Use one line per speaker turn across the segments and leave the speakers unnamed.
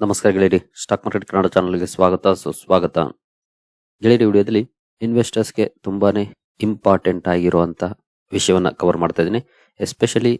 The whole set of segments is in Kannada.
ನಮಸ್ಕಾರ ಗೆಳೆಯರಿ ಸ್ಟಾಕ್ ಮಾರ್ಕೆಟ್ ಕನ್ನಡ ಚಾನಲ್ಗೆ ಸ್ವಾಗತ, ಸುಸ್ವಾಗತ. ಗೆಳೆಯರಿ ವಿಡಿಯೋದಲ್ಲಿ ಇನ್ವೆಸ್ಟರ್ಸ್ಗೆ ತುಂಬಾನೇ ಇಂಪಾರ್ಟೆಂಟ್ ಆಗಿರುವಂಥ ವಿಷಯವನ್ನ ಕವರ್ ಮಾಡ್ತಾ ಇದ್ದೀನಿ. ಎಸ್ಪೆಷಲಿ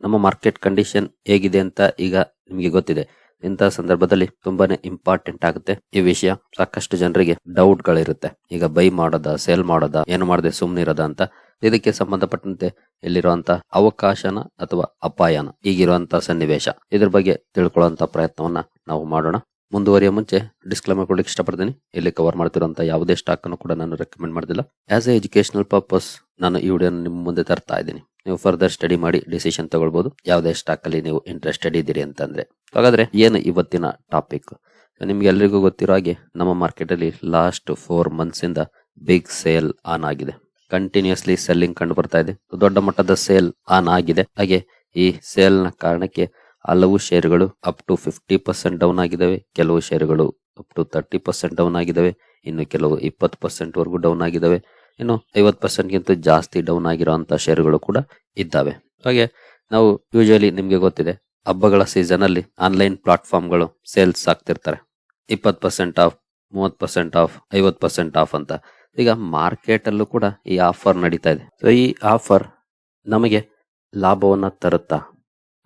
ನಮ್ಮ ಮಾರ್ಕೆಟ್ ಕಂಡೀಷನ್ ಹೇಗಿದೆ ಅಂತ ಈಗ ನಿಮಗೆ ಗೊತ್ತಿದೆ. ಇಂತಹ ಸಂದರ್ಭದಲ್ಲಿ ತುಂಬಾನೇ ಇಂಪಾರ್ಟೆಂಟ್ ಆಗುತ್ತೆ ಈ ವಿಷಯ. ಸಾಕಷ್ಟು ಜನರಿಗೆ ಡೌಟ್ ಗಳಿರುತ್ತೆ ಈಗ ಬೈ ಮಾಡೋದ ಸೇಲ್ ಮಾಡೋದ, ಏನು ಮಾಡದೆ ಸುಮ್ಮನೆ ಇರೋದ ಅಂತ ಇದಕ್ಕೆ ಸಂಬಂಧಪಟ್ಟಂತೆ ಇಲ್ಲಿರುವಂತ ಅವಕಾಶನ ಅಥವಾ ಅಪಾಯನ ಈಗಿರುವಂತಹ ಸನ್ನಿವೇಶ. ಇದ್ರ ಬಗ್ಗೆ ತಿಳ್ಕೊಳ್ಳುವಂತ ಪ್ರಯತ್ನವನ್ನ ನಾವು ಮಾಡೋಣ. ಮುಂದುವರಿಯ ಮುಂಚೆ ಡಿಸ್ಕ್ಲೇಮರ್ ಕೊಡ್ಲಿಕ್ಕೆ ಇಷ್ಟಪಡ್ತೀನಿ. ಇಲ್ಲಿ ಕವರ್ ಮಾಡ್ತಿರೋಂಥ ಯಾವುದೇ ಸ್ಟಾಕ್ ಅನ್ನು ಕೂಡ ನಾನು ರೆಕಮೆಂಡ್ ಮಾಡಿಲ್ಲ ಆಸ್ ಎ ಎಜುಕೇಶನಲ್ ಪರ್ಪಸ್ ನಾನು ಈ ವಿಡಿಯೋ ನಿಮ್ಮ ಮುಂದೆ ತರ್ತಾ ಇದ್ದೀನಿ. ನೀವು ಫರ್ದರ್ ಸ್ಟಡಿ ಮಾಡಿ ಡಿಸಿಷನ್ ತಗೊಳ್ಬಹುದು ಯಾವುದೇ ಸ್ಟಾಕ್ ಅಲ್ಲಿ ನೀವು ಇಂಟ್ರೆಸ್ಟೆಡ್ ಇದ್ದೀರಿ ಅಂತಂದ್ರೆ. ಹಾಗಾದ್ರೆ ಏನು ಇವತ್ತಿನ ಟಾಪಿಕ್ ನಿಮ್ಗೆ ಎಲ್ರಿಗೂ ಗೊತ್ತಿರೋ ಹಾಗೆ ನಮ್ಮ ಮಾರ್ಕೆಟ್ ಅಲ್ಲಿ ಲಾಸ್ಟ್ ಫೋರ್ ಮಂತ್ಸ್ ಇಂದ ಬಿಗ್ ಸೇಲ್ ಆನ್ ಆಗಿದೆ. ಕಂಟಿನ್ಯೂಸ್ಲಿ ಸೆಲ್ಲಿಂಗ್ ಕಂಡು ಬರ್ತಾ ಇದೆ. ದೊಡ್ಡ ಮಟ್ಟದ ಸೇಲ್ ಆನ್ ಆಗಿದೆ. ಹಾಗೆ ಈ ಸೇಲ್ನ ಕಾರಣಕ್ಕೆ ಹಲವು ಶೇರುಗಳು up to fifty percent down ಆಗಿದ್ದಾವೆ. ಕೆಲವು ಶೇರುಗಳು up to thirty percent down ಆಗಿದ್ದಾವೆ. ಇನ್ನು ಕೆಲವು ಇಪ್ಪತ್ತು ಪರ್ಸೆಂಟ್ ವರೆಗೂ ಡೌನ್ ಆಗಿದ್ದಾವೆ. ಇನ್ನು ಐವತ್ತು ಪರ್ಸೆಂಟ್ ಗಿಂತ ಜಾಸ್ತಿ ಡೌನ್ ಆಗಿರುವಂತಹ ಶೇರುಗಳು ಕೂಡ ಇದ್ದಾವೆ. ಹಾಗೆ ನಾವು ಯೂಶಲಿ ನಿಮ್ಗೆ ಗೊತ್ತಿದೆ, ಹಬ್ಬಗಳ ಸೀಸನ್ ಅಲ್ಲಿ ಆನ್ಲೈನ್ ಪ್ಲಾಟ್ಫಾರ್ಮ್ಗಳು ಸೇಲ್ಸ್ ಆಗ್ತಿರ್ತಾರೆ. ಇಪ್ಪತ್ತು ಪರ್ಸೆಂಟ್ ಆಫ್ ಮೂವತ್ತು ಪರ್ಸೆಂಟ್ ಆಫ್ ಐವತ್ತು ಪರ್ಸೆಂಟ್ ಆಫ್ ಅಂತ. ಈಗ ಮಾರ್ಕೆಟ್ ಅಲ್ಲೂ ಕೂಡ ಈ ಆಫರ್ ನಡೀತಾ ಇದೆ. ಸೊ ಈ ಆಫರ್ ನಮಗೆ ಲಾಭವನ್ನ ತರುತ್ತಾ?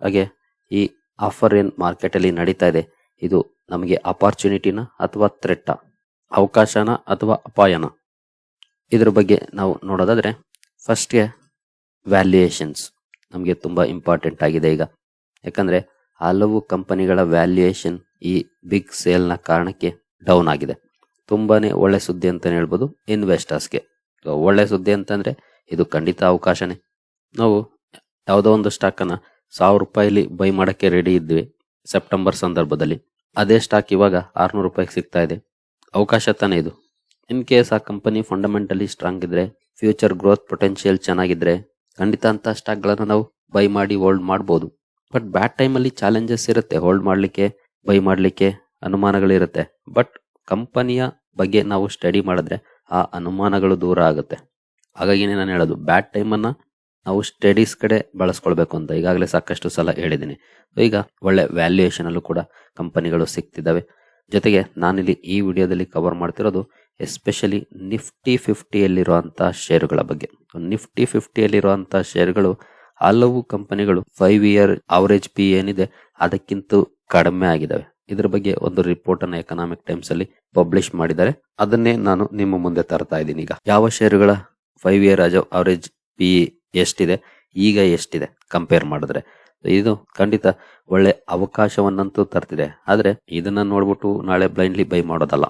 ಹಾಗೆ ಈ ಆಫರ್ ಏನ್ ಮಾರ್ಕೆಟ್ ಅಲ್ಲಿ ನಡೀತಾ ಇದೆ, ಇದು ನಮಗೆ ಅಪಾರ್ಚುನಿಟಿನ ಅಥವಾ ಥ್ರೆಟ್ಟ ಅವಕಾಶನ ಅಥವಾ ಅಪಾಯನ. ಇದ್ರ ಬಗ್ಗೆ ನಾವು ನೋಡೋದಾದ್ರೆ ಫಸ್ಟ್ಗೆ ವ್ಯಾಲ್ಯೂಯೇಷನ್ಸ್ ನಮಗೆ ತುಂಬಾ ಇಂಪಾರ್ಟೆಂಟ್ ಆಗಿದೆ ಈಗ. ಯಾಕಂದ್ರೆ, ಹಲವು ಕಂಪನಿಗಳ ವ್ಯಾಲ್ಯೂಯೇಷನ್ ಈ ಬಿಗ್ ಸೇಲ್ನ ಕಾರಣಕ್ಕೆ ಡೌನ್ ಆಗಿದೆ. ತುಂಬಾನೇ ಒಳ್ಳೆ ಸುದ್ದಿ ಅಂತಲೇ ಹೇಳ್ಬೋದು ಇನ್ವೆಸ್ಟರ್ಸ್ಗೆ ಒಳ್ಳೆ ಸುದ್ದಿ ಅಂತಂದ್ರೆ, ಇದು ಖಂಡಿತ ಅವಕಾಶನೇ. ನಾವು ಯಾವುದೋ ಒಂದು ಸ್ಟಾಕನ್ನು ಸಾವಿರ ರೂಪಾಯಿಲಿ ಬೈ ಮಾಡೋಕ್ಕೆ ರೆಡಿ ಇದ್ವಿ ಸೆಪ್ಟೆಂಬರ್ ಸಂದರ್ಭದಲ್ಲಿ. ಅದೇ ಸ್ಟಾಕ್ ಇವಾಗ ಆರುನೂರು ರೂಪಾಯಿಗೆ ಸಿಗ್ತಾ ಇದೆ. ಅವಕಾಶ ತಾನೇ ಇದು. ಇನ್ ಕೇಸ್ ಆ ಕಂಪನಿ ಫಂಡಮೆಂಟಲಿ ಸ್ಟ್ರಾಂಗ್ ಇದ್ರೆ ಫ್ಯೂಚರ್ ಗ್ರೋತ್ ಪೊಟೆನ್ಶಿಯಲ್ ಚೆನ್ನಾಗಿದ್ರೆ, ಖಂಡಿತ ಅಂತ ಸ್ಟಾಕ್ಗಳನ್ನು ನಾವು ಬೈ ಮಾಡಿ ಹೋಲ್ಡ್ ಮಾಡ್ಬೋದು. ಬಟ್ ಬ್ಯಾಡ್ ಟೈಮಲ್ಲಿ ಚಾಲೆಂಜಸ್ ಇರುತ್ತೆ. ಹೋಲ್ಡ್ ಮಾಡಲಿಕ್ಕೆ ಬೈ ಮಾಡಲಿಕ್ಕೆ ಅನುಮಾನಗಳಿರುತ್ತೆ ಬಟ್ ಕಂಪನಿಯ ಬಗ್ಗೆ ನಾವು ಸ್ಟಡಿ ಮಾಡಿದ್ರೆ ಆ ಅನುಮಾನಗಳು ದೂರ ಆಗುತ್ತೆ. ಹಾಗಾಗಿನೇ ನಾನು ಹೇಳೋದು ಬ್ಯಾಡ್ ಟೈಮನ್ನು ನಾವು ಸ್ಟಡೀಸ್ ಕಡೆ ಬಳಸ್ಕೊಳ್ಬೇಕು ಅಂತ ಈಗಾಗಲೇ ಸಾಕಷ್ಟು ಸಲ ಹೇಳಿದ್ದೀನಿ. ಈಗ ಒಳ್ಳೆ ವ್ಯಾಲ್ಯೂಯೇಷನ್ ಅಲ್ಲೂ ಕೂಡ ಕಂಪನಿಗಳು ಸಿಗ್ತಿದ್ದಾವೆ. ಜೊತೆಗೆ ನಾನಿಲ್ಲಿ ಈ ವಿಡಿಯೋದಲ್ಲಿ ಕವರ್ ಮಾಡ್ತಿರೋದು ಎಸ್ಪೆಷಲಿ ನಿಫ್ಟಿ ಫಿಫ್ಟಿಯಲ್ಲಿರುವಂತಹ ಷೇರುಗಳ ಬಗ್ಗೆ. ನಿಫ್ಟಿ ಫಿಫ್ಟಿಯಲ್ಲಿರುವಂತಹ ಷೇರುಗಳು ಹಲವು ಕಂಪನಿಗಳು ಫೈವ್ ಇಯರ್ ಅವರೇಜ್ ಪಿ ಏನಿದೆ ಅದಕ್ಕಿಂತ ಕಡಿಮೆ ಆಗಿದ್ದಾವೆ. ಇದ್ರ ಬಗ್ಗೆ ಒಂದು ರಿಪೋರ್ಟ್ ಅನ್ನು ಎಕನಾಮಿಕ್ ಟೈಮ್ಸ್ ಅಲ್ಲಿ ಪಬ್ಲಿಷ್ ಮಾಡಿದ್ದಾರೆ. ಅದನ್ನೇ ನಾನು ನಿಮ್ಮ ಮುಂದೆ ತರ್ತಾ ಇದ್ದೀನಿ ಈಗ. ಯಾವ ಷೇರುಗಳ ಫೈವ್ ಇಯರ್ ಅವರೇಜ್ ಪಿ ಎಷ್ಟಿದೆ? ಈಗ ಎಷ್ಟಿದೆ? ಕಂಪೇರ್ ಮಾಡಿದ್ರೆ. ಇದು ಖಂಡಿತ ಒಳ್ಳೆ ಅವಕಾಶವನ್ನಂತೂ ತರ್ತಿದೆ. ಆದರೆ ಇದನ್ನ ನೋಡ್ಬಿಟ್ಟು ನಾಳೆ ಬ್ಲೈಂಡ್ಲಿ ಬೈ ಮಾಡೋದಲ್ಲ.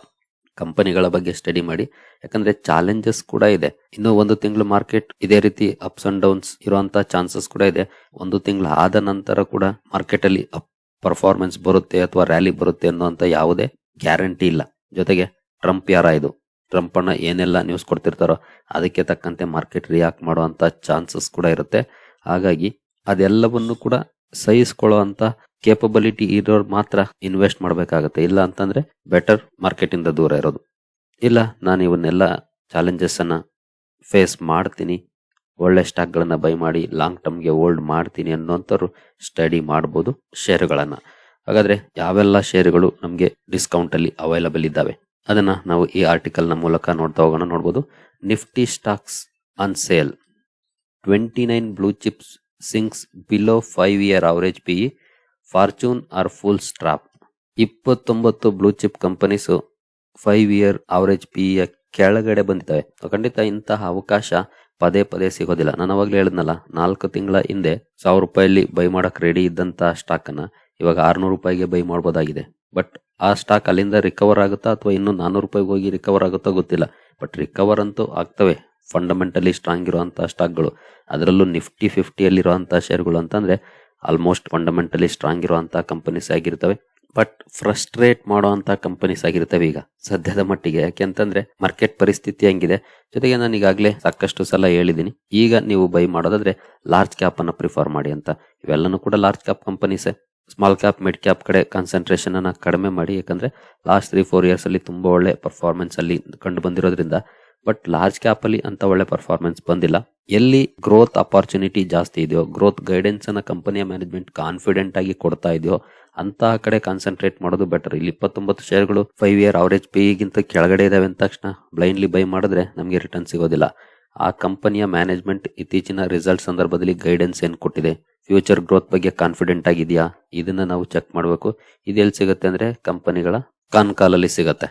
ಕಂಪನಿಗಳ ಬಗ್ಗೆ ಸ್ಟಡಿ ಮಾಡಿ. ಯಾಕಂದ್ರೆ ಚಾಲೆಂಜಸ್ ಕೂಡ ಇದೆ. ಇನ್ನು ಒಂದು ತಿಂಗಳು ಮಾರ್ಕೆಟ್ ಇದೇ ರೀತಿ ಅಪ್ಸ್ ಅಂಡ್ ಡೌನ್ಸ್ ಇರುವಂತಹ ಚಾನ್ಸಸ್ ಕೂಡ ಇದೆ. ಒಂದು ತಿಂಗಳು ಆದ ನಂತರ ಕೂಡ ಮಾರ್ಕೆಟ್ ಅಲ್ಲಿ ಅಪ್ ಪರ್ಫಾರ್ಮೆನ್ಸ್ ಬರುತ್ತೆ ಅಥವಾ ರ್ಯಾಲಿ ಬರುತ್ತೆ ಅನ್ನುವಂತ ಯಾವುದೇ ಗ್ಯಾರಂಟಿ ಇಲ್ಲ. ಜೊತೆಗೆ ಟ್ರಂಪ್ ಯಾರ ಇದು? ಟ್ರಂಪ್ ಏನೆಲ್ಲ ನ್ಯೂಸ್ ಕೊಡ್ತಿರ್ತಾರೋ ಅದಕ್ಕೆ ತಕ್ಕಂತೆ ಮಾರ್ಕೆಟ್ ರಿಯಾಕ್ಟ್ ಮಾಡುವಂತ ಚಾನ್ಸಸ್ ಕೂಡ ಇರುತ್ತೆ. ಹಾಗಾಗಿ ಅದೆಲ್ಲವನ್ನು ಕೂಡ ಸಹಿಸ್ಕೊಳ್ಳುವಂತ ಕೇಪಬಿಲಿಟಿ ಇರೋರು ಮಾತ್ರ ಇನ್ವೆಸ್ಟ್ ಮಾಡಬೇಕಾಗತ್ತೆ. ಇಲ್ಲ ಅಂತಂದ್ರೆ ಬೆಟರ್ ಮಾರ್ಕೆಟ್ ಇಂದ ದೂರ ಇರೋದು. ಇಲ್ಲ, ನಾನು ಇವನ್ನೆಲ್ಲ ಚಾಲೆಂಜಸ್ ಅನ್ನ ಫೇಸ್ ಮಾಡ್ತೀನಿ. ಒಳ್ಳೆ ಸ್ಟಾಕ್ ಗಳನ್ನ ಬೈ ಮಾಡಿ ಲಾಂಗ್ ಟರ್ಮ್ಗೆ ಹೋಲ್ಡ್ ಮಾಡ್ತೀನಿ ಅನ್ನೋಂಥವ್ರು ಸ್ಟಡಿ ಮಾಡ್ಬೋದು ಷೇರುಗಳನ್ನು ಹಾಗಾದ್ರೆ ಯಾವೆಲ್ಲ ಶೇರುಗಳು ನಮಗೆ ಡಿಸ್ಕೌಂಟ್ ಅಲ್ಲಿ ಅವೈಲಬಲ್ ಇದ್ದಾವೆ? ಅದನ್ನ ನಾವು ಈ ಆರ್ಟಿಕಲ್ನ ಮೂಲಕ ನೋಡ್ತಾ ಹೋಗೋಣ, ನೋಡ್ಬೋದು. Nifty stocks on sale twenty nine blue chips sinks below five year average P fortune are full strap ಇಪ್ಪತ್ತೊಂಬತ್ತು blue chip companies five year average P ಕೆಳಗಡೆ ಬಂದಿದ್ದಾವೆ. ಖಂಡಿತ ಇಂತಹ ಅವಕಾಶ ಪದೇ ಪದೇ ಸಿಗೋದಿಲ್ಲ. ನಾನು ಅವಾಗಲೇ ಹೇಳಿದ್ನಲ್ಲ, ನಾಲ್ಕು ತಿಂಗಳ ಹಿಂದೆ ಸಾವಿರ ರೂಪಾಯಲ್ಲಿ ಬೈ ಮಾಡಕ್ ರೆಡಿ ಇದ್ದಂತಹ ಸ್ಟಾಕ್ ಅನ್ನ ಇವಾಗ ಆರ್ನೂರು ರೂಪಾಯಿಗೆ ಬೈ ಮಾಡಬಹುದಾಗಿದೆ ಬಟ್ ಆ ಸ್ಟಾಕ್ ಅಲ್ಲಿಂದ ರಿಕವರ್ ಆಗುತ್ತಾ ಅಥವಾ ಇನ್ನೂ ನಾನ್ನೂರು ರೂಪಾಯಿಗೆ ಹೋಗಿ ರಿಕವರ್ ಆಗುತ್ತಾ ಗೊತ್ತಿಲ್ಲ. ಬಟ್ ರಿಕವರ್ ಅಂತೂ ಆಗ್ತವೆ. ಫಂಡಮೆಂಟಲಿ ಸ್ಟ್ರಾಂಗ್ ಇರುವಂತಹ ಸ್ಟಾಕ್ಗಳು ಅದರಲ್ಲೂ ನಿಫ್ಟಿ ಫಿಫ್ಟಿಯಲ್ಲಿರುವಂತಹ ಶೇರ್ಗಳು ಅಂತಂದ್ರೆ ಆಲ್ಮೋಸ್ಟ್ ಫಂಡಮೆಂಟಲಿ ಸ್ಟ್ರಾಂಗ್ ಇರುವಂತಹ ಕಂಪನೀಸ್ ಆಗಿರ್ತವೆ. ಬಟ್ ಫ್ರಸ್ಟ್ರೇಟ್ ಮಾಡುವಂತ ಕಂಪನೀಸ್ ಆಗಿರ್ತವೆ ಈಗ ಸದ್ಯದ ಮಟ್ಟಿಗೆ. ಯಾಕೆಂತಂದ್ರೆ ಮಾರ್ಕೆಟ್ ಪರಿಸ್ಥಿತಿ ಹಂಗಿದೆ. ಜೊತೆಗೆ ನಾನು ಈಗಾಗಲೇ ಸಾಕಷ್ಟು ಸಲ ಹೇಳಿದ್ದೀನಿ. ಈಗ ನೀವು ಬೈ ಮಾಡೋದಾದ್ರೆ ಲಾರ್ಜ್ ಕ್ಯಾಪ್ ಅನ್ನ ಪ್ರಿಫರ್ ಮಾಡಿ ಅಂತ. ಇವೆಲ್ಲನೂ ಕೂಡ ಲಾರ್ಜ್ ಕ್ಯಾಪ್ ಕಂಪನೀಸೇ ಸ್ಮಾಲ್ ಕ್ಯಾಪ್ ಮಿಡ್ ಕ್ಯಾಪ್ ಕಡೆ ಕಾನ್ಸಂಟ್ರೇಷನ್ ಅನ್ನ ಕಡಿಮೆ ಮಾಡಿ, ಯಾಕಂದ್ರೆ ಲಾಸ್ಟ್ ತ್ರೀ ಫೋರ್ ಇಯರ್ಸ್ ಅಲ್ಲಿ ತುಂಬಾ ಒಳ್ಳೆ ಪರ್ಫಾರ್ಮೆನ್ಸ್ ಅಲ್ಲಿ ಕಂಡು ಬಂದಿರೋದ್ರಿಂದ ಬಟ್ ಲಾರ್ಜ್ ಕ್ಯಾಪ್ ಅಲ್ಲಿ ಅಂತ ಒಳ್ಳೆ ಪರ್ಫಾರ್ಮೆನ್ಸ್ ಬಂದಿಲ್ಲ. ಎಲ್ಲಿ ಗ್ರೋತ್ ಅಪಾರ್ಚುನಿಟಿ ಜಾಸ್ತಿ ಇದೆಯೋ ಗ್ರೋತ್ ಗೈಡೆನ್ಸ್ ಅನ್ನ ಕಂಪನಿಯ ಮ್ಯಾನೇಜ್ಮೆಂಟ್ ಕಾನ್ಫಿಡೆಂಟ್ ಆಗಿ ಕೊಡ್ತಾ ಇದೆಯೋ ಅಂತಹ ಕಡೆ ಕಾನ್ಸಂಟ್ರೇಟ್ ಮಾಡೋದು ಬೆಟರ್ ಇಲ್ಲಿ ಇಪ್ಪತ್ತೊಂಬತ್ತು ಶೇರ್ಗಳು ಫೈವ್ ಇಯರ್ ಅವರೇಜ್ ಪಿ ಗಿಂತ ಕೆಳಗಡೆ ಇದಾವೆ ಅಂದ ತಕ್ಷಣ ಬ್ಲೈಂಡ್ಲಿ ಬೈ ಮಾಡಿದ್ರೆ ನಮಗೆ ರಿಟರ್ನ್ ಸಿಗೋದಿಲ್ಲ. ಆ ಕಂಪನಿಯ ಮ್ಯಾನೇಜ್ಮೆಂಟ್ ಇತ್ತೀಚಿನ ರಿಸಲ್ಟ್ ಸಂದರ್ಭದಲ್ಲಿ ಗೈಡೆನ್ಸ್ ಏನು ಕೊಟ್ಟಿದೆ? ಫ್ಯೂಚರ್ ಗ್ರೋತ್ ಬಗ್ಗೆ ಕಾನ್ಫಿಡೆಂಟ್ ಆಗಿದೆಯಾ ಇದನ್ನ ನಾವು ಚೆಕ್ ಮಾಡಬೇಕು. ಇದೆಲ್ಲಿ ಸಿಗುತ್ತೆ ಅಂದ್ರೆ ಕಂಪನಿಗಳ ಕಾನ್ ಕಾಲಲ್ಲಿ ಸಿಗುತ್ತೆ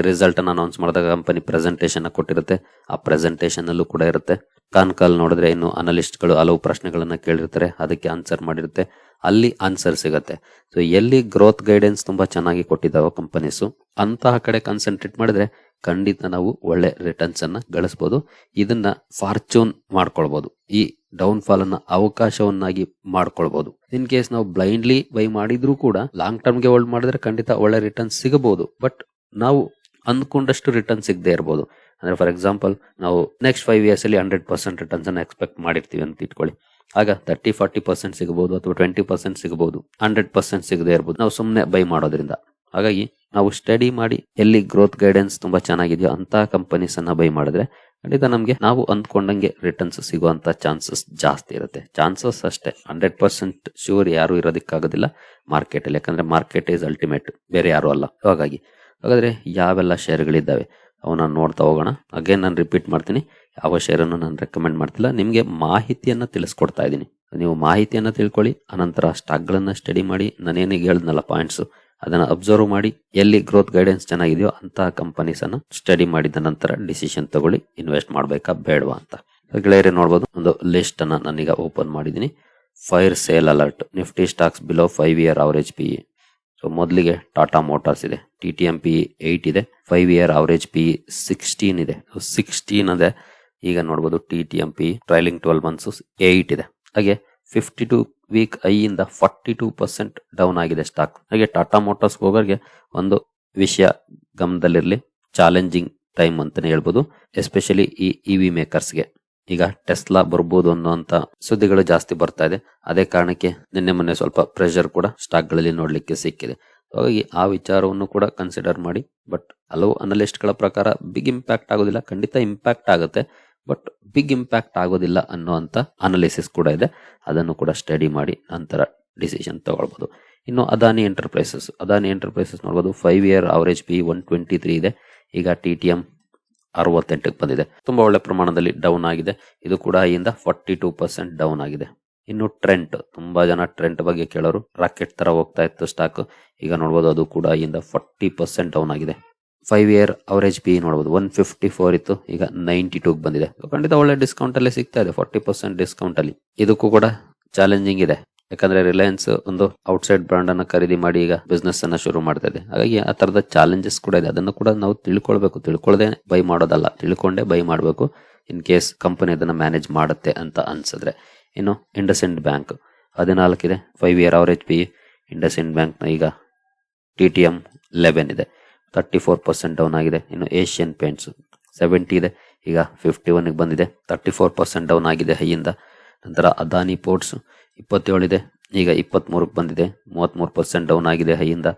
ರಿಸಲ್ಟ್ ಅನ್ನು ಅನೌನ್ಸ್ ಮಾಡಿದಾಗ ಕಂಪನಿ ಪ್ರೆಸೆಂಟೇಷನ್ ಕೊಟ್ಟಿರುತ್ತೆ. ಆ ಪ್ರೆಸೆಂಟೇಷನ್ ಅಲ್ಲೂ ಕೂಡ ಇರುತ್ತೆ. ಕಾನ್ ಕಾಲ್ ನೋಡಿದ್ರೆ ಇನ್ನು ಅನಲಿಸ್ಟ್ಗಳು ಹಲವು ಪ್ರಶ್ನೆಗಳನ್ನು ಕೇಳಿರ್ತಾರೆ. ಅದಕ್ಕೆ ಆನ್ಸರ್ ಮಾಡಿರುತ್ತೆ. ಅಲ್ಲಿ ಆನ್ಸರ್ ಸಿಗುತ್ತೆ. ಸೊ ಎಲ್ಲಿ ಗ್ರೋತ್ ಗೈಡೆನ್ಸ್ ತುಂಬಾ ಚೆನ್ನಾಗಿ ಕೊಟ್ಟಿದ್ದಾವೆ ಕಂಪನೀಸು ಅಂತಹ ಕಡೆ ಕಾನ್ಸಂಟ್ರೇಟ್ ಮಾಡಿದ್ರೆ ಖಂಡಿತ ನಾವು ಒಳ್ಳೆ ರಿಟರ್ನ್ಸ್ ಅನ್ನ ಗಳಿಸಬಹುದು ಇದನ್ನ ಫಾರ್ಚೂನ್ ಮಾಡ್ಕೊಳ್ಬಹುದು ಈ ಡೌನ್ ಫಾಲ್ ಅನ್ನ ಅವಕಾಶವನ್ನಾಗಿ ಮಾಡ್ಕೊಳ್ಬಹುದು ಇನ್ ಕೇಸ್ ನಾವು ಬ್ಲೈಂಡ್ಲಿ ಬೈ ಮಾಡಿದ್ರು ಕೂಡ ಲಾಂಗ್ ಟರ್ಮ್ಗೆ ಹೋಲ್ಡ್ ಮಾಡಿದ್ರೆ ಖಂಡಿತ ಒಳ್ಳೆ ರಿಟರ್ನ್ ಸಿಗಬಹುದು ಬಟ್ ನಾವು ಅಂದ್ಕೊಂಡಷ್ಟು ರಿಟರ್ನ್ ಸಿಗದೆ ಇರಬಹುದು ಅಂದ್ರೆ ಫಾರ್ ಎಕ್ಸಾಂಪಲ್ ನಾವು ನೆಕ್ಸ್ಟ್ ಫೈವ್ ಇಯರ್ಸ್ ಅಲ್ಲಿ ಹಂಡ್ರೆಡ್ ಪರ್ಸೆಂಟ್ ರಿಟರ್ನ್ಸ್ ಅನ್ನ ಎಕ್ಸ್ಪೆಕ್ಟ್ ಮಾಡಿರ್ತೀವಿ ಅಂತ ಇಟ್ಕೊಳ್ಳಿ. ಆಗ ತರ್ಟಿ ಫಾರ್ಟಿ ಪರ್ಸೆಂಟ್ ಸಿಗಬಹುದು ಅಥವಾ ಟ್ವೆಂಟಿ ಪರ್ಸೆಂಟ್ ಸಿಗಬಹುದು ಹಂಡ್ರೆಡ್ ಪರ್ಸೆಂಟ್ ಸಿಗದೆ ಇರಬಹುದು ನಾವು ಸುಮ್ಮನೆ ಬೈ ಮಾಡೋದ್ರಿಂದ. ಹಾಗಾಗಿ ನಾವು ಸ್ಟಡಿ ಮಾಡಿ ಎಲ್ಲಿ ಗ್ರೋತ್ ಗೈಡೆನ್ಸ್ ತುಂಬಾ ಚೆನ್ನಾಗಿದೆಯೋ ಅಂತ ಕಂಪನೀಸ್ ಅನ್ನ ಬೈ ಮಾಡಿದ್ರೆ ಖಂಡಿತ ನಮಗೆ ನಾವು ಅಂದ್ಕೊಂಡಂಗೆ ರಿಟರ್ನ್ಸ್ ಸಿಗುವಂತ ಚಾನ್ಸಸ್ ಜಾಸ್ತಿ ಇರುತ್ತೆ. ಚಾನ್ಸಸ್ ಅಷ್ಟೇ. ಹಂಡ್ರೆಡ್ ಪರ್ಸೆಂಟ್ ಶ್ಯೂರ್ ಯಾರು ಇರೋದಕ್ಕಾಗೋದಿಲ್ಲ ಮಾರ್ಕೆಟ್ ಅಲ್ಲಿ. ಯಾಕಂದ್ರೆ ಮಾರ್ಕೆಟ್ ಇಸ್ ಅಲ್ಟಿಮೇಟ್ ಬೇರೆ ಯಾರು ಅಲ್ಲ. ಹಾಗಾಗಿ, ಹಾಗಾದ್ರೆ ಯಾವೆಲ್ಲ ಶೇರ್ಗಳಿದ್ದಾವೆ ಅವನ್ನ ನೋಡ್ತಾ ಹೋಗೋಣ. ಅಗೇನ್ ನಾನು ರಿಪೀಟ್ ಮಾಡ್ತೀನಿ. ಯಾವ ಶೇರನ್ನು ನಾನು ರೆಕಮೆಂಡ್ ಮಾಡ್ತಿಲ್ಲ. ನಿಮಗೆ ಮಾಹಿತಿಯನ್ನ ತಿಳಿಸ್ಕೊಡ್ತಾ ಇದ್ದೀನಿ. ನೀವು ಮಾಹಿತಿಯನ್ನ ತಿಳ್ಕೊಳ್ಳಿ. ಅನಂತರ ಸ್ಟಾಕ್ಗಳನ್ನು ಸ್ಟಡಿ ಮಾಡಿ. ನಾನೇನಿಗೆ ಹೇಳ್ದನಲ್ಲ ಪಾಯಿಂಟ್ಸ್ ಅದನ್ನ ಅಬ್ಸರ್ವ್ ಮಾಡಿ ಎಲ್ಲಿ ಗ್ರೋತ್ ಗೈಡೆನ್ಸ್ ಚೆನ್ನಾಗಿದೆಯೋ ಕಂಪನೀಸ್ ಅನ್ನು ಸ್ಟಡಿ ಮಾಡಿದ ನಂತರ ಡಿಸಿಷನ್ ತಗೊಳ್ಳಿ ಇನ್ವೆಸ್ಟ್ ಮಾಡಬೇಕಾ ಬೇಡವಾ ಅಂತ. ಗೆಳೆಯರೆ, ನೋಡ್ಬೋದು, ಒಂದು ಲಿಸ್ಟ್ ಅನ್ನ ನಾನೀಗ ಓಪನ್ ಮಾಡಿದ್ದೀನಿ fire sale alert Nifty stocks below five year average P so ಮೊದಲಿಗೆ ಟಾಟಾ ಮೋಟಾರ್ಸ್ ಇದೆ T T M P eight ಇದೆ five year average P sixteen ಇದೆ. ಸಿಕ್ಸ್ಟೀನ್ ಅದೇ ಈಗ ನೋಡಬಹುದು T T M P trailing twelve months eight ಇದೆ. ಹಾಗೆ ಫಿಫ್ಟಿ ಟು ವೀಕ್ ಐಯಿಂದ ಫಾರ್ಟಿ ಟೂ ಪರ್ಸೆಂಟ್ ಡೌನ್ ಆಗಿದೆ ಸ್ಟಾಕ್ ಹಾಗೆ ಟಾಟಾ ಮೋಟಾರ್ಸ್ ಹೋಗೋರಿಗೆ ಒಂದು ವಿಷಯ ಗಮನದಲ್ಲಿರಲಿ. ಚಾಲೆಂಜಿಂಗ್ ಟೈಮ್ ಅಂತಾನೆ ಹೇಳ್ಬೋದು. ಎಸ್ಪೆಷಲಿ ಈ ಇ ವಿ ಮೇಕರ್ಸ್ಗೆ ಈಗ ಟೆಸ್ಲಾ ಬರ್ಬೋದು ಅನ್ನೋಂತ ಸುದ್ದಿಗಳು ಜಾಸ್ತಿ ಬರ್ತಾ ಇದೆ. ಅದೇ ಕಾರಣಕ್ಕೆ ನಿನ್ನೆ ಮೊನ್ನೆ ಸ್ವಲ್ಪ ಪ್ರೆಷರ್ ಕೂಡ ಸ್ಟಾಕ್ಗಳಲ್ಲಿ ನೋಡ್ಲಿಕ್ಕೆ ಸಿಕ್ಕಿದೆ. ಹಾಗಾಗಿ ಆ ವಿಚಾರವನ್ನು ಕೂಡ ಕನ್ಸಿಡರ್ ಮಾಡಿ. ಬಟ್ ಹಲವು ಅನಲಿಸ್ಟ್ಗಳ ಪ್ರಕಾರ ಬಿಗ್ ಇಂಪ್ಯಾಕ್ಟ್ ಆಗೋದಿಲ್ಲ. ಖಂಡಿತ ಇಂಪ್ಯಾಕ್ಟ್ ಆಗುತ್ತೆ. ಬಟ್ ಬಿಗ್ ಇಂಪ್ಯಾಕ್ಟ್ ಆಗೋದಿಲ್ಲ ಅನ್ನುವಂಥ ಅನಾಲಿಸಿಸ್ ಕೂಡ ಇದೆ. ಅದನ್ನು ಕೂಡ ಸ್ಟಡಿ ಮಾಡಿ ನಂತರ ಡಿಸಿಷನ್ ತಗೊಳ್ಬಹುದು ಇನ್ನು ಅದಾನಿ ಎಂಟರ್ಪ್ರೈಸಸ್ ಅದಾನಿ ಎಂಟರ್ಪ್ರೈಸಸ್ ನೋಡ್ಬೋದು five year average P one twenty three ಇದೆ. ಈಗ ಟಿ ಟಿ ಎಂ ಅರವತ್ತೆಂಟಕ್ಕೆ ಬಂದಿದೆ. ತುಂಬಾ ಒಳ್ಳೆ ಪ್ರಮಾಣದಲ್ಲಿ ಡೌನ್ ಆಗಿದೆ. ಇದು ಕೂಡ ಇಂದ ಫಾರ್ಟಿ ಟೂ ಪರ್ಸೆಂಟ್ ಡೌನ್ ಆಗಿದೆ. ಇನ್ನು ಟ್ರೆಂಟ್ ತುಂಬಾ ಜನ ಟ್ರೆಂಟ್ ಬಗ್ಗೆ ಕೇಳೋರು ರಾಕೆಟ್ ತರ ಹೋಗ್ತಾ ಇತ್ತು ಸ್ಟಾಕ್ ಈಗ ನೋಡ್ಬೋದು ಅದು ಕೂಡ ಇಂದ ಫಾರ್ಟಿ ಪರ್ಸೆಂಟ್ ಡೌನ್ ಆಗಿದೆ. ಫೈವ್ ಇಯರ್ ಅವರೇಜ್ ಪಿ ನೋಡಬಹುದು ಒನ್ ಫಿಫ್ಟಿ ಫೋರ್ ಇತ್ತು. ಈಗ ನೈಂಟಿ ಟೂ ಬಂದಿದೆ. ಖಂಡಿತ ಒಳ್ಳೆ ಡಿಸ್ಕೌಂಟ್ ಅಲ್ಲಿ ಸಿಗ್ತಾ ಇದೆ. ಫಾರ್ಟಿ ಪರ್ಸೆಂಟ್ ಡಿಸ್ಕೌಂಟ್ ಅಲ್ಲಿ. ಇದಕ್ಕೂ ಕೂಡ ಚಾಲೆಂಜಿಂಗ್ ಇದೆ. ಯಾಕಂದ್ರೆ ರಿಲಯನ್ಸ್ ಒಂದು ಔಟ್ಸೈಡ್ ಬ್ರಾಂಡ್ ಅನ್ನ ಖರೀದಿ ಮಾಡಿ ಈಗ ಬಿಸ್ನೆಸ್ ಅನ್ನ ಶುರು ಮಾಡ್ತಾ ಇದೆ. ಹಾಗಾಗಿ ಆ ತರದ ಚಾಲೆಂಜಸ್ ಕೂಡ ಇದೆ. ಅದನ್ನು ಕೂಡ ನಾವು ತಿಳ್ಕೊಳ್ಬೇಕು. ತಿಳ್ಕೊಳ್ಳದೆ ಬೈ ಮಾಡೋದಲ್ಲ. ತಿಳ್ಕೊಂಡೇ ಬೈ ಮಾಡಬೇಕು. ಇನ್ ಕೇಸ್ ಕಂಪನಿ ಅದನ್ನ ಮ್ಯಾನೇಜ್ ಮಾಡುತ್ತೆ ಅಂತ ಅನ್ಸಿದ್ರೆ. ಇನ್ನು IndusInd Bank ಹದಿನಾಲ್ಕಿದೆ. Five year average P IndusInd ಬ್ಯಾಂಕ್ನ ಈಗ ಟಿ ಟಿ ಎಂ ಲೆವೆನ್ ಇದೆ. ತರ್ಟಿ ಫೋರ್ ಪರ್ಸೆಂಟ್ ಡೌನ್ ಆಗಿದೆ. ಇನ್ನು ಏಷ್ಯನ್ ಪೇಂಟ್ಸ್ ಸೆವೆಂಟಿ ಇದೆ. ಈಗ ಫಿಫ್ಟಿ ಒನ್ಗೆ ಬಂದಿದೆ. ತರ್ಟಿ ಫೋರ್ ಪರ್ಸೆಂಟ್ ಡೌನ್ ಆಗಿದೆ ಹೈಯಿಂದ. ನಂತರ ಅದಾನಿ ಪೋರ್ಟ್ಸ್ ಇಪ್ಪತ್ತೇಳು ಇದೆ. ಈಗ ಇಪ್ಪತ್ತ್ಮೂರಕ್ಕೆ ಬಂದಿದೆ. ಮೂವತ್ತ್ಮೂರು ಪರ್ಸೆಂಟ್ ಡೌನ್ ಆಗಿದೆ ಹೈಯಿಂದ.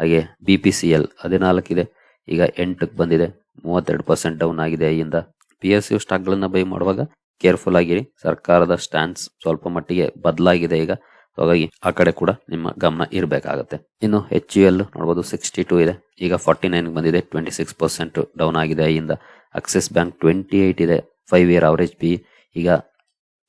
ಹಾಗೆ ಬಿ ಪಿ ಸಿ ಎಲ್ ಹದಿನಾಲ್ಕಿದೆ ಈಗ ಎಂಟಕ್ಕೆ ಬಂದಿದೆ. ಮೂವತ್ತೆರಡು ಪರ್ಸೆಂಟ್ ಡೌನ್ ಆಗಿದೆ ಹೈಯಿಂದ. ಪಿ ಎಸ್ ಯು ಸ್ಟಾಕ್ಗಳನ್ನು ಬೈ ಮಾಡುವಾಗ ಕೇರ್ಫುಲ್ ಆಗಿರಿ. ಸರ್ಕಾರದ ಸ್ಟ್ಯಾಂಡ್ಸ್ ಸ್ವಲ್ಪ ಮಟ್ಟಿಗೆ ಬದಲಾಗಿದೆ ಈಗ. ಹಾಗಾಗಿ ಆ ಕಡೆ ಕೂಡ ನಿಮ್ಮ ಗಮನ ಇರಬೇಕಾಗತ್ತೆ. ಇನ್ನು ಎಚ್ ಯು ಎಲ್ ನೋಡ್ಬೋದು ಸಿಕ್ಸ್ಟಿ ಟೂ ಇದೆ. ಈಗ ಫಾರ್ಟಿ ನೈನ್ ಬಂದಿದೆ ಟ್ವೆಂಟಿ ಸಿಕ್ಸ್ ಪರ್ಸೆಂಟ್ ಡೌನ್ ಆಗಿದೆ. ಇಂದ ಆಕ್ಸಿಸ್ ಬ್ಯಾಂಕ್ ಟ್ವೆಂಟಿ ಏಯ್ಟ್ ಇದೆ ಫೈವ್ ಇಯರ್ ಅವರೇಜ್ ಪಿ ಈಗ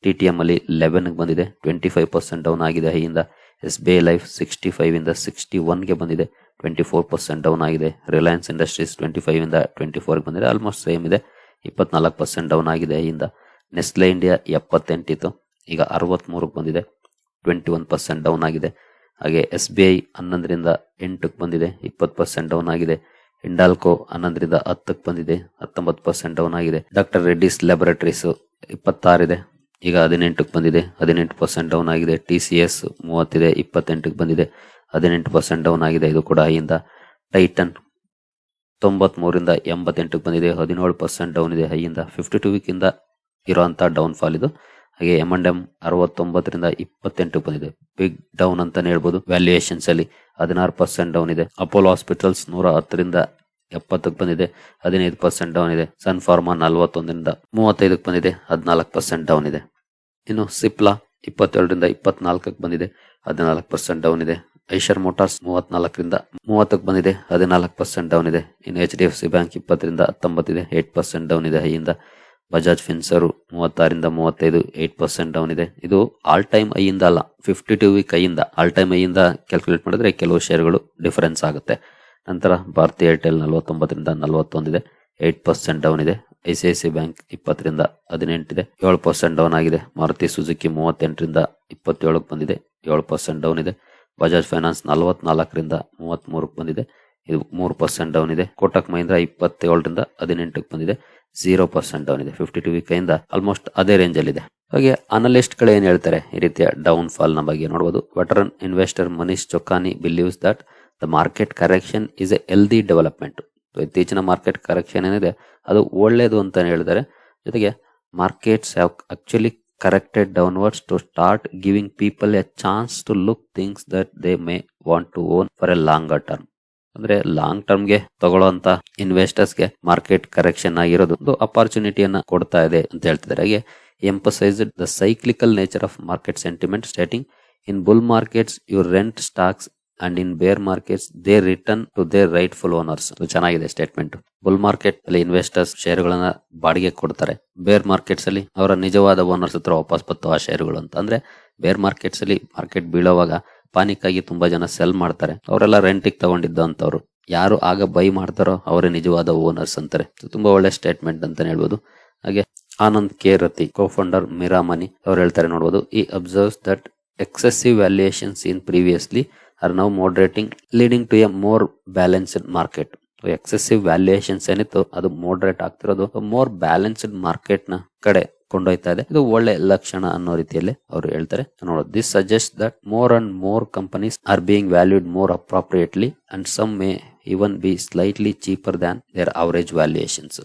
ಟಿ ಟಿ ಎಂ ಅಲ್ಲಿ ಲೆವೆನ್ ಬಂದಿದೆ ಟ್ವೆಂಟಿ ಫೈವ್ ಪರ್ಸೆಂಟ್ ಡೌನ್ ಆಗಿದೆ. ಇಂದ S B I life sixty five ಇಂದ ಸಿಕ್ಸ್ಟಿ ಒನ್ಗೆ ಬಂದಿದೆ ಟ್ವೆಂಟಿ ಫೋರ್ ಪರ್ಸೆಂಟ್ ಡೌನ್ ಆಗಿದೆ. ರಿಲಯನ್ಸ್ ಇಂಡಸ್ಟ್ರೀಸ್ ಟ್ವೆಂಟಿ ಫೈವ್ ಇಂದ ಟ್ವೆಂಟಿ ಫೋರ್ಗೆ ಬಂದಿದೆ ಆಲ್ಮೋಸ್ಟ್ ಸೇಮ್ ಇದೆ. ಇಪ್ಪತ್ನಾಲ್ಕು ಪರ್ಸೆಂಟ್ ಡೌನ್ ಆಗಿದೆ. ಇಂದ ನೆಸ್ಲೆ ಇಂಡಿಯಾ ಎಪ್ಪತ್ತೆಂಟಿತ್ತು ಈಗ ಅರವತ್ತ್ಮೂರಕ್ಕೆ ಬಂದಿದೆ. ಟ್ವೆಂಟಿ ಒನ್ ಪರ್ಸೆಂಟ್ ಡೌನ್ ಆಗಿದೆ. ಹಾಗೆ ಎಸ್ ಬಿ ಐ ಹನ್ನೊಂದರಿಂದ ಎಂಟಕ್ಕೆ ಬಂದಿದೆ, ಇಪ್ಪತ್ತು ಪರ್ಸೆಂಟ್ ಡೌನ್ ಆಗಿದೆ. ಹಿಂಡಾಲ್ಕೋ ಹನ್ನೊಂದರಿಂದ ಹತ್ತಕ್ಕೆ ಬಂದಿದೆ, ಹತ್ತೊಂಬತ್ತು ಪರ್ಸೆಂಟ್ ಡೌನ್ ಆಗಿದೆ. ಡಾಕ್ಟರ್ ರೆಡ್ಡಿಸ್ ಲ್ಯಾಬೊರೇಟರೀಸ್ ಇಪ್ಪತ್ತಾರಿದೆ, ಈಗ ಹದಿನೆಂಟಕ್ಕೆ ಬಂದಿದೆ, ಹದಿನೆಂಟು ಪರ್ಸೆಂಟ್ ಡೌನ್ ಆಗಿದೆ. ಟಿ ಸಿ ಎಸ್ ಮೂವತ್ತಿದೆ, ಇಪ್ಪತ್ತೆಂಟಕ್ಕೆ ಬಂದಿದೆ, ಹದಿನೆಂಟು ಪರ್ಸೆಂಟ್ ಡೌನ್ ಆಗಿದೆ. ಇದು ಕೂಡ ಹೈಯಿಂದ ಟೈಟನ್ ತೊಂಬತ್ಮೂರಿಂದ ಎಂಬತ್ತೆಂಟಕ್ಕೆ ಬಂದಿದೆ, ಹದಿನೇಳು ಪರ್ಸೆಂಟ್ ಡೌನ್ ಇದೆ. ಹೈಯಿಂದ ಫಿಫ್ಟಿ ಟು ವೀಕಿಂದ ಇರೋವಂಥ ಡೌನ್ ಫಾಲ್ ಇದು. ಹಾಗೆ ಎಂ ಅಂಡ್ ಎಂ ಅರವತ್ತೊಂಬತ್ತರಿಂದ ಇಪ್ಪತ್ತೆಂಟಕ್ಕೆ ಬಂದಿದೆ. ಬಿಗ್ ಡೌನ್ ಅಂತ ಹೇಳ್ಬೋದು. ವ್ಯಾಲ್ಯೂಯೇಷನ್ಸ್ ಅಲ್ಲಿ ಹದಿನಾರು ಪರ್ಸೆಂಟ್ ಡೌನ್ ಇದೆ. ಅಪೋಲೋ ಹಾಸ್ಪಿಟಲ್ಸ್ ನೂರ ಹತ್ತರಿಂದ ಎಪ್ಪತ್ತಕ್ಕೆ ಬಂದಿದೆ. ಹದಿನೈದು ಪರ್ಸೆಂಟ್ ಡೌನ್ ಇದೆ. ಸನ್ ಫಾರ್ಮಾ ನಲ್ವತ್ತೊಂದರಿಂದ ಮೂವತ್ತೈದಕ್ಕೆ ಬಂದಿದೆ. ಹದಿನಾಲ್ಕು ಪರ್ಸೆಂಟ್ ಡೌನ್ ಇದೆ. ಇನ್ನು ಸಿಪ್ಲಾ ಇಪ್ಪತ್ತೆರಡರಿಂದ ಇಪ್ಪತ್ನಾಲ್ಕಕ್ಕೆ ಬಂದಿದೆ. ಹದಿನಾಲ್ಕು ಪರ್ಸೆಂಟ್ ಡೌನ್ ಇದೆ. ಐಷರ್ ಮೋಟಾರ್ಸ್ ಮೂವತ್ನಾಲ್ಕರಿಂದ ಮೂವತ್ತಕ್ಕೆ ಬಂದಿದೆ. ಹದಿನಾಲ್ಕು ಪರ್ಸೆಂಟ್ ಡೌನ್ ಇದೆ. ಇನ್ನು H D F C bank ಇಪ್ಪತ್ತರಿಂದ ಹತ್ತೊಂಬತ್ತಿದೆ ಏಟ್ ಪರ್ಸೆಂಟ್ ಡೌನ್ ಇದೆ. ಹೈಯಿಂದ ಬಜಾಜ್ ಫಿನ್ಸರ್ ಮೂವತ್ತಾರಿಂದ ಮೂವತ್ತೈದು, ಏಟ್ ಪರ್ಸೆಂಟ್ ಡೌನ್ ಇದೆ. ಇದು ಆಲ್ ಟೈಮ್ ಐಯಿಂದ ಅಲ್ಲ ಫಿಫ್ಟಿ ಟು ವೀಕ್ ಐಯಿಂದ ಆಲ್ ಟೈಮ್ ಐಯಿಂದ ಕ್ಯಾಲ್ಕುಲೇಟ್ ಮಾಡಿದ್ರೆ ಕೆಲವು ಶೇರ್ಗಳು ಡಿಫರೆನ್ಸ್ ಆಗುತ್ತೆ. ನಂತರ ಭಾರತಿ ಏರ್ಟೆಲ್ ನಲವತ್ತೊಂಬತ್ತರಿಂದ ನಲವತ್ತೊಂದಿದೆ ಏಟ್ ಪರ್ಸೆಂಟ್ ಡೌನ್ ಇದೆ. I C I C bank ಇಪ್ಪತ್ತರಿಂದ ಹದಿನೆಂಟಿದೆ ಏಳು ಪರ್ಸೆಂಟ್ ಡೌನ್ ಆಗಿದೆ. ಮಾರುತಿ ಸುಜುಕಿ ಮೂವತ್ತೆಂಟರಿಂದ ಇಪ್ಪತ್ತೇಳಕ್ಕೆ ಬಂದಿದೆ, ಏಳು ಪರ್ಸೆಂಟ್ ಡೌನ್ ಇದೆ. ಬಜಾಜ್ ಫೈನಾನ್ಸ್ ನಲವತ್ನಾಲ್ಕರಿಂದ ಮೂವತ್ತ್ಮೂರಕ್ಕೆ ಬಂದಿದೆ, ಇದು ಮೂರು ಪರ್ಸೆಂಟ್ ಡೌನ್ ಇದೆ. ಕೋಟಕ್ ಮಹೀಂದ್ರ ಇಪ್ಪತ್ತೇಳರಿಂದ ಹದಿನೆಂಟಕ್ಕೆ ಬಂದಿದೆ. ಝೀರೋ ಪರ್ಸೆಂಟ್ ಡೌನ್ ಇದೆ ಫಿಫ್ಟಿ ಟು ಇಂದ ಆಲ್ಮೋಸ್ಟ್ ಅದೇ ರೇಂಜ್ ಅಲ್ಲಿ ಇದೆ ಹಾಗೆ ಅನಲಿಸ್ಟ್ಗಳು ಏನ್ ಹೇಳ್ತಾರೆ? ಈ ರೀತಿಯ ಡೌನ್ ಫಾಲ್ನ ಬಗ್ಗೆ ನೋಡಬಹುದು veteran investor Manish Chokhani believes that the market correction is a healthy development ಇತ್ತೀಚಿನ ಮಾರ್ಕೆಟ್ ಕರೆಕ್ಷನ್ ಏನಿದೆ, ಅದು ಒಳ್ಳೇದು ಅಂತ ಹೇಳಿದ್ದಾರೆ ಜೊತೆಗೆ markets have actually corrected downwards to start giving people a chance to look things that they may want to own for a longer term ಅಂದ್ರೆ ಲಾಂಗ್ ಟರ್ಮ್ಗೆ ತಗೊಳ್ಳುವಂತ ಇನ್ವೆಸ್ಟರ್ಸ್ಗೆ ಮಾರ್ಕೆಟ್ ಕರೆಕ್ಷನ್ ಆಗಿರೋದು ಒಂದು ಅಪಾರ್ಚುನಿಟಿಯನ್ನ ಕೊಡ್ತಾ ಇದೆ ಅಂತ ಹೇಳ್ತಿದ್ದಾರೆ. ಹಾಗೆ emphasised the cyclical nature of market sentiment stating in bull markets you rent stocks and in bear markets they return to their rightful owners ಚೆನ್ನಾಗಿದೆ ಸ್ಟೇಟ್ಮೆಂಟ್ ಬುಲ್ ಮಾರ್ಕೆಟ್ ಅಲ್ಲಿ ಇನ್ವೆಸ್ಟರ್ಸ್ ಶೇರ್ಗಳನ್ನ ಬಾಡಿಗೆ ಕೊಡ್ತಾರೆ. ಬೇರ್ ಮಾರ್ಕೆಟ್ಸ್ ಅಲ್ಲಿ ಅವರ ನಿಜವಾದ ಓನರ್ಸ್ ಹತ್ರ ವಾಪಸ್ ಬತ್ತು ಆ ಶೇರ್ಗಳು ಅಂತ. ಅಂದ್ರೆ ಬೇರ್ ಮಾರ್ಕೆಟ್ಸ್ ಅಲ್ಲಿ ಮಾರ್ಕೆಟ್ ಬೀಳೋವಾಗ ಪಾನಿಕ್ ಆಗಿ ತುಂಬಾ ಜನ ಸೆಲ್ ಮಾಡ್ತಾರೆ. ಅವರೆಲ್ಲ ರೆಂಟಿಗೆ ತಗೊಂಡಿದ್ದಂತವ್ರು ಯಾರು ಆಗ ಬೈ ಮಾಡ್ತಾರೋ ಅವರೇ ನಿಜವಾದ ಓನರ್ಸ್ ಅಂತಾರೆ. ತುಂಬಾ ಒಳ್ಳೆ ಸ್ಟೇಟ್ಮೆಂಟ್ ಅಂತಾನೆ ಹೇಳ್ಬೋದು. ಹಾಗೆ ಆನಂದ್ ಕೆ ರತಿ ಕೋ ಫೌಂಡರ್ ಮೀರಾ ಮನಿ, ಅವ್ರು ಹೇಳ್ತಾರೆ ನೋಡ್ಬೋದು. ಈ observes that excessive valuations in previously are now moderating leading to a more balanced market excessive valuations ಏನಿತ್ತು ಅದು ಮೋಡ್ರೇಟ್ ಆಗ್ತಿರೋದು. ಮೋರ್ ಬ್ಯಾಲೆನ್ಸ್ಡ್ ಮಾರ್ಕೆಟ್ನ ಕಡೆ ಕೊಂಡೊಯ್ತಾ ಇದೆ ಇದು ಒಳ್ಳೆ ಲಕ್ಷಣ ಅನ್ನೋ ರೀತಿಯಲ್ಲಿ ಅವರು ಹೇಳ್ತಾರೆ. ನೋಡೋದು this suggest that more and more companies are being valued more appropriately and some may even be slightly cheaper than their average valuations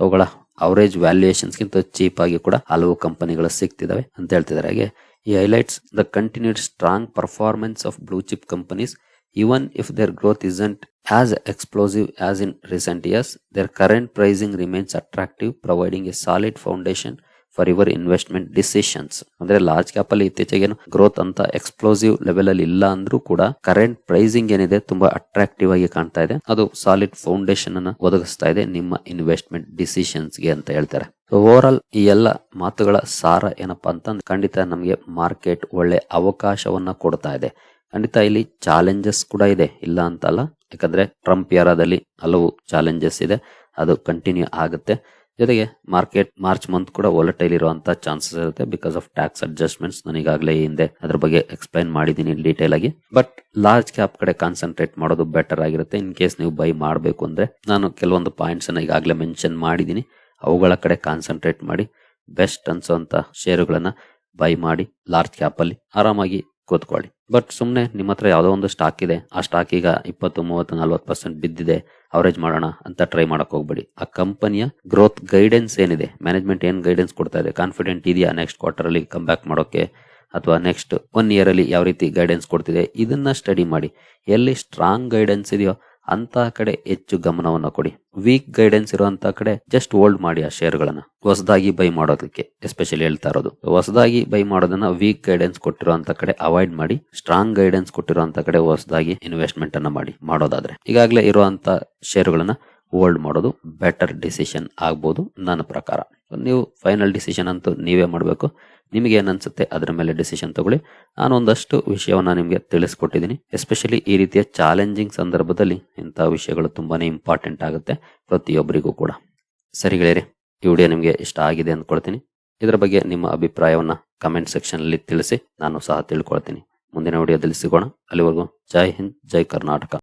ಅವುಗಳ ಅವರೇಜ್ ವ್ಯಾಲ್ಯೂಯೇಷನ್ಸ್ ಗಿಂತ ಚೀಪ್ ಆಗಿ ಕೂಡ ಹಲವು ಕಂಪನಿಗಳು ಸಿಗ್ತಿದಾವೆ ಅಂತ ಹೇಳ್ತಿದ್ದಾರೆ ಹಾಗೆ ಈ highlights the continued strong performance of blue chip companies even if their growth isn't as explosive as in recent years their current pricing remains attractive providing a solid foundation for your investment decisions ಅಂದ್ರೆ ಲಾರ್ಜ್ ಕ್ಯಾಪ್ ಅಲ್ಲಿ ಇತ್ತೀಚೆಗೆ ಗ್ರೋತ್ ಅಂತ ಎಕ್ಸ್ಪ್ಲೋಸಿವ್ ಲೆವೆಲ್ ಅಲ್ಲಿ ಇಲ್ಲ ಅಂದ್ರೂ ಕೂಡ ಕರೆಂಟ್ ಪ್ರೈಸಿಂಗ್ ಏನಿದೆ ತುಂಬಾ ಅಟ್ರಾಕ್ಟಿವ್ ಆಗಿ ಕಾಣ್ತಾ ಇದೆ. ಅದು ಸಾಲಿಡ್ ಫೌಂಡೇಶನ್ ಅನ್ನ ಒದಗಿಸ್ತಾ ಇದೆ ನಿಮ್ಮ ಇನ್ವೆಸ್ಟ್ಮೆಂಟ್ ಡಿಸಿಷನ್ಸ್ಗೆ ಅಂತ ಹೇಳ್ತಾರೆ. ಓವರ್ ಆಲ್ ಈ ಎಲ್ಲ ಮಾತುಗಳ ಸಾರ ಏನಪ್ಪಾ ಅಂತಂದ್ರೆ ಖಂಡಿತ ನಮಗೆ ಮಾರ್ಕೆಟ್ ಒಳ್ಳೆ ಅವಕಾಶವನ್ನ ಕೊಡ್ತಾ ಇದೆ. ಖಂಡಿತ ಇಲ್ಲಿ ಚಾಲೆಂಜಸ್ ಕೂಡ ಇದೆ. ಇಲ್ಲ ಅಂತಲ್ಲ. ಯಾಕಂದ್ರೆ ಟ್ರಂಪ್ ಯಾರಾದಲ್ಲಿ ಹಲವು ಚಾಲೆಂಜಸ್ ಇದೆ. ಅದು ಕಂಟಿನ್ಯೂ ಆಗುತ್ತೆ. ಜೊತೆಗೆ ಮಾರ್ಕೆಟ್ ಮಾರ್ಚ್ ಮಂತ್ ಕೂಡ ಒಲಟೈಲ್ ಇರುವಂತ ಚಾನ್ಸಸ್ ಇರುತ್ತೆ ಬಿಕಾಸ್ ಆಫ್ ಟ್ಯಾಕ್ಸ್ ಅಡ್ಜಸ್ಟ್ಮೆಂಟ್ಸ್ ಈಗಾಗಲೇ ಹಿಂದೆ ಅದ್ರ ಬಗ್ಗೆ ಎಕ್ಸ್ಪ್ಲೈನ್ ಮಾಡಿದ್ದೀನಿ ಡೀಟೇಲ್ ಆಗಿ. ಬಟ್ ಲಾರ್ಜ್ ಕ್ಯಾಪ್ ಕಡೆ ಕಾನ್ಸಂಟ್ರೇಟ್ ಮಾಡೋದು ಬೆಟರ್ ಆಗಿರುತ್ತೆ. ಇನ್ ಕೇಸ್ ನೀವು ಬೈ ಮಾಡಬೇಕು ಅಂದ್ರೆ ನಾನು ಕೆಲವೊಂದು ಪಾಯಿಂಟ್ಸ್ ಅನ್ನ ಈಗಾಗಲೇ ಮೆನ್ಷನ್ ಮಾಡಿದ್ದೀನಿ. ಅವುಗಳ ಕಡೆ ಕಾನ್ಸಂಟ್ರೇಟ್ ಮಾಡಿ ಬೆಸ್ಟ್ ಅನ್ಸೋಂತ ಶೇರುಗಳನ್ನ ಬೈ ಮಾಡಿ ಲಾರ್ಜ್ ಕ್ಯಾಪ್ ಅಲ್ಲಿ ಆರಾಮಾಗಿ ಕೂತ್ಕೊಳ್ಳಿ. ಬಟ್ ಸುಮ್ಮನೆ ನಿಮ್ಮ ಹತ್ರ ಯಾವುದೋ ಒಂದು ಸ್ಟಾಕ್ ಇದೆ. ಆ ಸ್ಟಾಕ್ ಈಗ ಇಪ್ಪತ್ತು, ಮೂವತ್ತು, ನಲ್ವತ್ತು ಪರ್ಸೆಂಟ್ ಬಿದ್ದಿದೆ. ಅವರೇಜ್ ಮಾಡೋಣ ಅಂತ ಟ್ರೈ ಮಾಡಕ್ ಹೋಗ್ಬೇಡಿ. ಆ ಕಂಪನಿಯ ಗ್ರೋತ್ ಗೈಡೆನ್ಸ್ ಏನಿದೆ? ಮ್ಯಾನೇಜ್ಮೆಂಟ್ ಏನ್ ಗೈಡೆನ್ಸ್ ಕೊಡ್ತಾ ಇದೆ? ಕಾನ್ಫಿಡೆಂಟ್ ಇದೆಯಾ ನೆಕ್ಸ್ಟ್ ಕ್ವಾರ್ಟರ್ ಅಲ್ಲಿ ಕಮ್ ಬ್ಯಾಕ್ ಮಾಡೋಕೆ? ಅಥವಾ ನೆಕ್ಸ್ಟ್ ಒನ್ ಇಯರ್ ಅಲ್ಲಿ ಯಾವ ರೀತಿ ಗೈಡೆನ್ಸ್ ಕೊಡ್ತಿದೆ? ಇದನ್ನ ಸ್ಟಡಿ ಮಾಡಿ. ಎಲ್ಲಿ ಸ್ಟ್ರಾಂಗ್ ಗೈಡೆನ್ಸ್ ಇದೆಯೋ ಅಂತ ಕಡೆ ಹೆಚ್ಚು ಗಮನವನ್ನು ಕೊಡಿ. ವೀಕ್ ಗೈಡೆನ್ಸ್ ಇರುವಂತ ಕಡೆ ಜಸ್ಟ್ ಹೋಲ್ಡ್ ಮಾಡಿ ಆ ಶೇರ್ಗಳನ್ನ ಹೊಸದಾಗಿ ಬೈ ಮಾಡೋದಕ್ಕೆ ಎಸ್ಪೆಷಲಿ ಹೇಳ್ತಾ ಇರೋದು. ಹೊಸದಾಗಿ ಬೈ ಮಾಡೋದನ್ನ ವೀಕ್ ಗೈಡೆನ್ಸ್ ಕೊಟ್ಟಿರುವಂತ ಕಡೆ ಅವಾಯ್ಡ್ ಮಾಡಿ ಸ್ಟ್ರಾಂಗ್ ಗೈಡೆನ್ಸ್ ಕೊಟ್ಟಿರುವಂತ ಕಡೆ ಹೊಸದಾಗಿ ಇನ್ವೆಸ್ಟ್ಮೆಂಟ್ ಅನ್ನ ಮಾಡಿ, ಮಾಡೋದಾದ್ರೆ. ಈಗಾಗಲೇ ಇರುವಂತ ಶೇರ್ಗಳನ್ನು ಹೋಲ್ಡ್ ಮಾಡೋದು ಬೆಟರ್ ಡಿಸಿಷನ್ ಆಗ್ಬೋದು ನನ್ನ ಪ್ರಕಾರ. ನೀವು ಫೈನಲ್ ಡಿಸಿಷನ್ ಅಂತೂ ನೀವೇ ಮಾಡಬೇಕು. ನಿಮಗೆ ಏನನ್ಸುತ್ತೆ ಅದರ ಮೇಲೆ ಡಿಸಿಷನ್ ತಗೊಳ್ಳಿ. ನಾನು ಒಂದಷ್ಟು ವಿಷಯವನ್ನ ನಿಮಗೆ ತಿಳಿಸ್ಕೊಟ್ಟಿದ್ದೀನಿ. ಎಸ್ಪೆಷಲಿ ಈ ರೀತಿಯ ಚಾಲೆಂಜಿಂಗ್ ಸಂದರ್ಭದಲ್ಲಿ ಇಂಥ ವಿಷಯಗಳು ತುಂಬಾನೇ ಇಂಪಾರ್ಟೆಂಟ್ ಆಗುತ್ತೆ ಪ್ರತಿಯೊಬ್ಬರಿಗೂ ಕೂಡ. ಸರಿ ಗೆಳೆಯರಿ, ಈ ವಿಡಿಯೋ ನಿಮಗೆ ಇಷ್ಟ ಆಗಿದೆ ಅಂದ್ಕೊಳ್ತೀನಿ. ಇದರ ಬಗ್ಗೆ ನಿಮ್ಮ ಅಭಿಪ್ರಾಯವನ್ನು ಕಮೆಂಟ್ ಸೆಕ್ಷನ್ ಅಲ್ಲಿ ತಿಳಿಸಿ, ನಾನು ಸಹ ತಿಳ್ಕೊಳ್ತೀನಿ. ಮುಂದಿನ ವಿಡಿಯೋದಲ್ಲಿ ಸಿಗೋಣ. ಅಲ್ಲಿವರೆಗೂ ಜೈ ಹಿಂದ್, ಜೈ ಕರ್ನಾಟಕ.